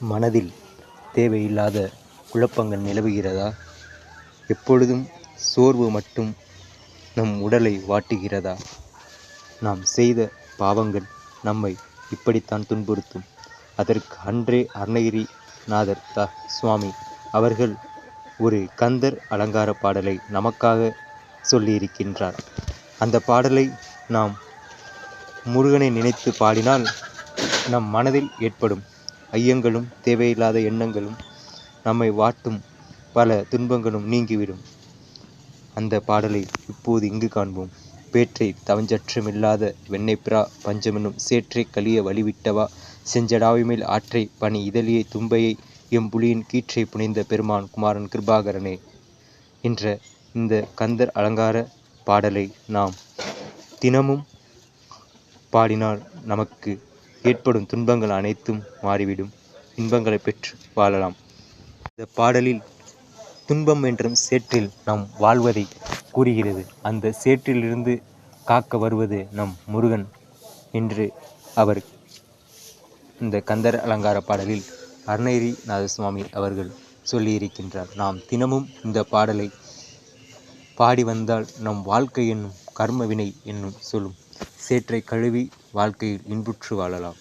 மனதில் தேவையில்லாத குழப்பங்கள் நிலவுகிறதா? எப்பொழுதும் சோர்வு மட்டும் நம் உடலை வாட்டுகிறதா? நாம் செய்த பாவங்கள் நம்மை இப்படித்தான் துன்புறுத்தும். அதற்கு அன்றே அருணகிரிநாதர் த. சுவாமி அவர்கள் ஒரு கந்தர் அலங்கார பாடலை நமக்காக சொல்லியிருக்கின்றார். அந்த பாடலை நாம் முருகனை நினைத்து பாடினால் நம் மனதில் ஏற்படும் ஐயங்களும் தேவையில்லாத எண்ணங்களும் நம்மை வாட்டும் பல துன்பங்களும் நீங்கிவிடும். அந்த பாடலை இப்போது இங்கு காண்போம். பேற்றை தவஞ்சற்றமில்லாத வெண்ணெய்பிரா பஞ்சமெனும் சேற்றை கலிய வழிவிட்டவா? செஞ்சடாவிமேல் ஆற்றை பனி இதழியை தும்பையை எம்புலியின் கீற்றை புனைந்த பெருமான் குமாரன் கிருபாகரனே என்ற இந்த கந்தர் அலங்கார பாடலை நாம் தினமும் பாடினால் நமக்கு ஏற்படும் துன்பங்கள் அனைத்தும் மாறிவிடும். இன்பங்களை பெற்று வாழலாம். இந்த பாடலில் துன்பம் என்றும் சேற்றில் நாம் வாழ்வதை கூறுகிறது. அந்த சேற்றிலிருந்து காக்க வருவது நம் முருகன் என்று அவர் இந்த கந்தர் அலங்கார பாடலில் அருணகிரிநாத சுவாமி அவர்கள் சொல்லியிருக்கின்றார். நாம் தினமும் இந்த பாடலை பாடி வந்தால் நம் வாழ்க்கை என்னும் கர்ம வினை என்னும் சொல்லும். சேற்றை கழுவி வாழ்க்கையில் இன்புற்று வாழலாம்.